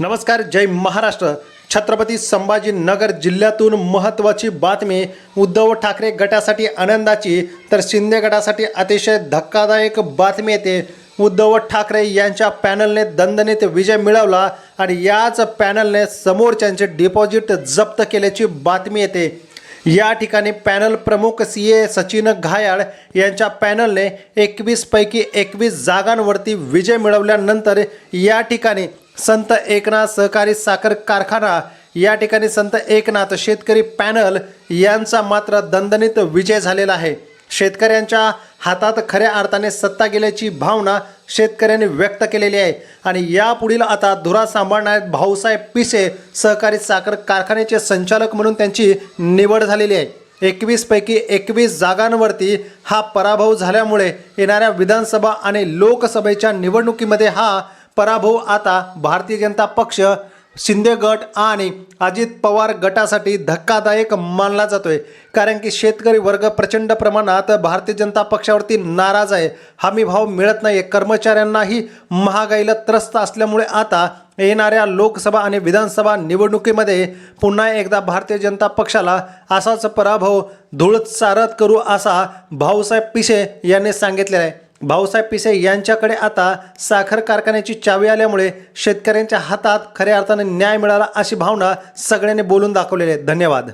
नमस्कार जय महाराष्ट्र. छत्रपती संभाजीनगर जिल्ह्यातून महत्त्वाची बातमी उद्धव ठाकरे गटासाठी आनंदाची तर शिंदे गटासाठी अतिशय धक्कादायक बातमी येते. उद्धव ठाकरे यांच्या पॅनलने दणदणीत विजय मिळवला आणि याच पॅनलने समोरच्यांचे डिपॉझिट जप्त केल्याची बातमी येते. या ठिकाणी पॅनल प्रमुख सी ए सचिन घायाळ यांच्या पॅनलने एकवीसपैकी एकवीस जागांवरती विजय मिळवल्यानंतर या ठिकाणी संत एकनाथ सहकारी साखर कारखाना या ठिकाणी संत एकनाथ शेतकरी पॅनल यांचा मात्र दणदणीत विजय झालेला आहे. शेतकऱ्यांच्या हातात खऱ्या अर्थाने सत्ता गेल्याची भावना शेतकऱ्यांनी व्यक्त केलेली आहे. आणि यापुढील आता धुरा सांभाळणार भाऊसाहेब पिसे सहकारी साखर कारखान्याचे संचालक म्हणून त्यांची निवड झालेली आहे. एकवीसपैकी एकवीस जागांवरती हा पराभव झाल्यामुळे येणाऱ्या विधानसभा आणि लोकसभेच्या निवडणुकीमध्ये हा पराभव आता भारतीय जनता पक्ष शिंदे गट आणि अजित पवार गटासाठी धक्कादायक मानला जातोय. कारण की शेतकरी वर्ग प्रचंड प्रमाणात भारतीय जनता पक्षावरती नाराज आहे. हमी भाव मिळत नाही कर्मचाऱ्यांनाही महागाईला त्रस्त असल्यामुळे आता येणाऱ्या लोकसभा आणि विधानसभा निवडणुकीमध्ये पुन्हा एकदा भारतीय जनता पक्षाला असाच पराभव धूळ चारत करू असा भाऊसाहेब पिसे यांनी सांगितले आहे. भाऊसाहेब पिसे यांच्याकडे आता साखर कारखान्याची चावी आल्यामुळे शेतकऱ्यांच्या हातात खऱ्या अर्थाने न्याय मिळाला अशी भावना सगळ्यांनी बोलून दाखवलेली आहे. धन्यवाद.